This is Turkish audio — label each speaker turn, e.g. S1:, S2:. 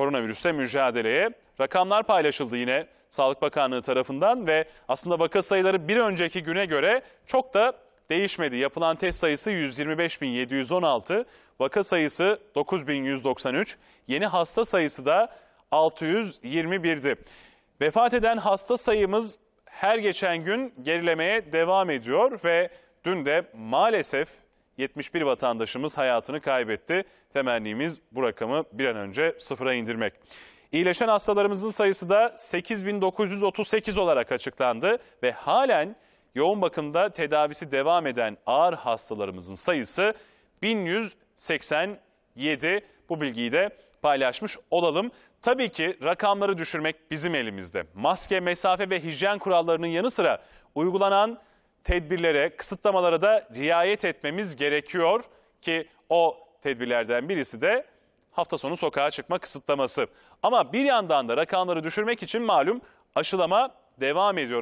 S1: koronavirüsle mücadeleye. Rakamlar paylaşıldı yine Sağlık Bakanlığı tarafından ve aslında vaka sayıları bir önceki güne göre çok da değişmedi. Yapılan test sayısı 125.716, vaka sayısı 9.193, yeni hasta sayısı da 621'di. Vefat eden hasta sayımız her geçen gün gerilemeye devam ediyor ve dün de maalesef 71 vatandaşımız hayatını kaybetti. Temennimiz bu rakamı bir an önce sıfıra indirmek. İyileşen hastalarımızın sayısı da 8938 olarak açıklandı ve halen yoğun bakımda tedavisi devam eden ağır hastalarımızın sayısı 1187. Bu bilgiyi de paylaşmış olalım. Tabii ki rakamları düşürmek bizim elimizde. Maske, mesafe ve hijyen kurallarının yanı sıra uygulanan tedbirlere, kısıtlamalara da riayet etmemiz gerekiyor ki o tedbirlerden birisi de hafta sonu sokağa çıkma kısıtlaması. Ama bir yandan da rakamları düşürmek için malum aşılama devam ediyor.